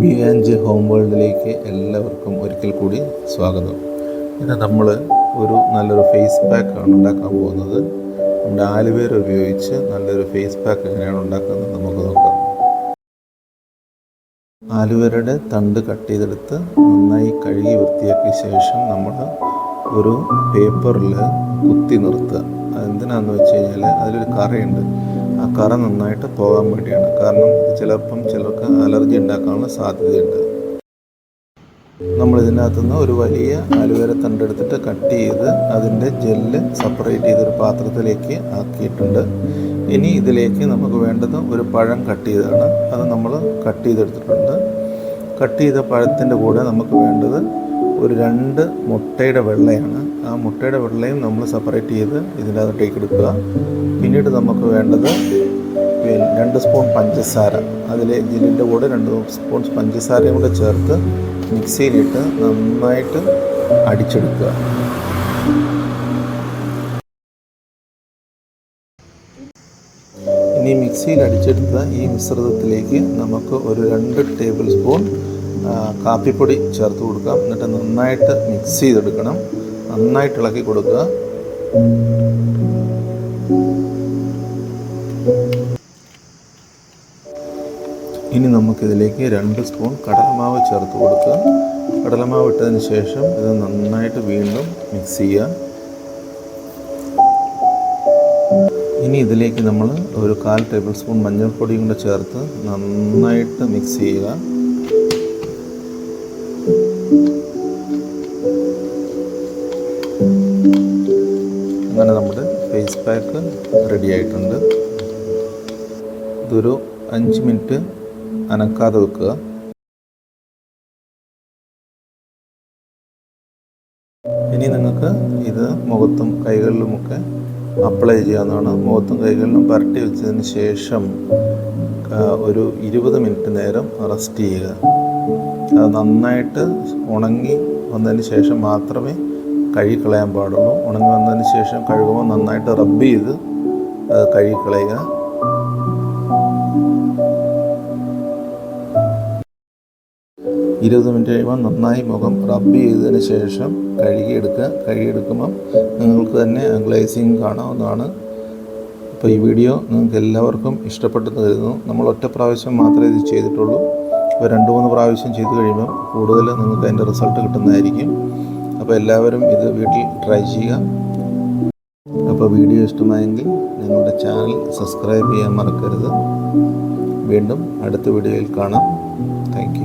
B and home വേൾഡിലേക്ക് എല്ലാവർക്കും ഒരിക്കൽ കൂടി സ്വാഗതം. ഇന്ന് നമ്മൾ ഒരു നല്ലൊരു ഫേസ് പാക്കാണ് ഉണ്ടാക്കാൻ പോകുന്നത്. നമ്മുടെ ആലുവേര ഉപയോഗിച്ച് നല്ലൊരു ഫേസ് പാക്ക് എങ്ങനെയാണ് ഉണ്ടാക്കുന്നത് നമുക്ക് നോക്കാം. ആലുവേരയുടെ തണ്ട് കട്ട് ചെയ്തെടുത്ത് നന്നായി കഴുകി വൃത്തിയാക്കിയ ശേഷം നമ്മൾ ഒരു പേപ്പറിൽ കുത്തി നിർത്തുക. അതെന്തിനാണെന്ന് വെച്ച് കഴിഞ്ഞാൽ അതിലൊരു കറയുണ്ട്. കറ നന്നായിട്ട് പോകാൻ വേണ്ടിയാണ്. കാരണം ചിലപ്പം ചിലർക്ക് അലർജി ഉണ്ടാക്കാനുള്ള സാധ്യതയുണ്ട്. നമ്മൾ ഇതിനകത്തുനിന്ന് ഒരു വലിയ അലുവേര തണ്ടെടുത്തിട്ട് കട്ട് ചെയ്ത് അതിന്റെ ജെല്ല് സെപ്പറേറ്റ് ചെയ്തൊരു പാത്രത്തിലേക്ക് ആക്കിയിട്ടുണ്ട്. ഇനി ഇതിലേക്ക് നമുക്ക് വേണ്ടത് ഒരു പഴം കട്ട് ചെയ്തതാണ് അത് നമ്മൾ കട്ട് ചെയ്തെടുത്തിട്ടുണ്ട്. കട്ട് ചെയ്ത പഴത്തിന്റെ കൂടെ നമുക്ക് വേണ്ടത് ഒരു രണ്ട് മുട്ടയുടെ വെള്ളയാണ്. ആ മുട്ടയുടെ വെള്ളയും നമ്മൾ സെപ്പറേറ്റ് ചെയ്ത് ഇതിന്റെ അകത്തേക്ക് എടുക്കുക. പിന്നീട് നമുക്ക് വേണ്ടത് രണ്ട് സ്പൂൺ പഞ്ചസാര. അതിൽ ജില്ലിന്റെ കൂടെ രണ്ട് സ്പൂൺ പഞ്ചസാരയും കൂടെ ചേർത്ത് മിക്സിയിലിട്ട് നന്നായിട്ട് അടിച്ചെടുക്കുക. ഇനി മിക്സിയിൽ അടിച്ചെടുത്ത ഈ മിശ്രിതത്തിലേക്ക് നമുക്ക് ഒരു രണ്ട് ടേബിൾ സ്പൂൺ കാപ്പിപ്പൊടി ചേർത്ത് കൊടുക്കാം. എന്നിട്ട് നന്നായിട്ട് മിക്സ് ചെയ്തെടുക്കണം. നന്നായിട്ട് ഇളക്കി കൊടുക്കുക. ഇനി നമുക്കിതിലേക്ക് രണ്ട് സ്പൂൺ കടലമാവ് ചേർത്ത് കൊടുക്കുക. കടലമാവ് ഇട്ടതിന് ശേഷം ഇത് നന്നായിട്ട് വീണ്ടും മിക്സ് ചെയ്യുക. ഇനി ഇതിലേക്ക് നമ്മൾ ഒരു കാൽ ടേബിൾ സ്പൂൺ മഞ്ഞൾപ്പൊടിയും കൂടെ ചേർത്ത് നന്നായിട്ട് മിക്സ് ചെയ്യുക. അങ്ങനെ നമ്മുടെ ഫേസ് പാക്ക് റെഡി ആയിട്ടുണ്ട്. ഇതൊരു അഞ്ച് മിനിറ്റ് അനക്കാതെ വെക്കുക. ഇനി നിങ്ങൾക്ക് ഇത് മുഖത്തും കൈകളിലുമൊക്കെ അപ്ലൈ ചെയ്യാവുന്നതാണ്. മുഖത്തും കൈകളിലും പരട്ടി വെച്ചതിന് ശേഷം ഒരു ഇരുപത് മിനിറ്റ് നേരം റെസ്റ്റ് ചെയ്യുക. അത് നന്നായിട്ട് ഉണങ്ങി വന്നതിന് ശേഷം മാത്രമേ കഴുകിക്കളയാൻ പാടുള്ളൂ. ഉണങ്ങി വന്നതിന് ശേഷം കഴുകുമ്പോൾ നന്നായിട്ട് റബ്ബ് ചെയ്ത് അത് കഴുകിക്കളയുക ഇരുപത് മിനിറ്റ് കഴിയുമ്പോൾ നന്നായി മുഖം റബ്ബ് ചെയ്തതിന് ശേഷം കഴുകിയെടുക്കുക കഴുകിയെടുക്കുമ്പം നിങ്ങൾക്ക് തന്നെ ഗ്ലേസിങ് കാണാവുന്നതാണ്. അപ്പോൾ ഈ വീഡിയോ നിങ്ങൾക്ക് എല്ലാവർക്കും ഇഷ്ടപ്പെട്ടെന്ന് കരുതുന്നു. നമ്മൾ ഒറ്റ പ്രാവശ്യം മാത്രമേ ഇത് ചെയ്തിട്ടുള്ളൂ. അപ്പോൾ രണ്ട് മൂന്ന് പ്രാവശ്യം ചെയ്ത് കഴിയുമ്പോൾ കൂടുതൽ നിങ്ങൾക്ക് അതിന്റെ റിസൾട്ട് കിട്ടുന്നതായിരിക്കും. അപ്പോൾ എല്ലാവരും ഇത് വീട്ടിൽ ട്രൈ ചെയ്യുക. അപ്പോൾ വീഡിയോ ഇഷ്ടമായെങ്കിൽ ഞങ്ങളുടെ ചാനൽ സബ്സ്ക്രൈബ് ചെയ്യാൻ മറക്കരുത്. വീണ്ടും അടുത്ത വീഡിയോയിൽ കാണാം. താങ്ക്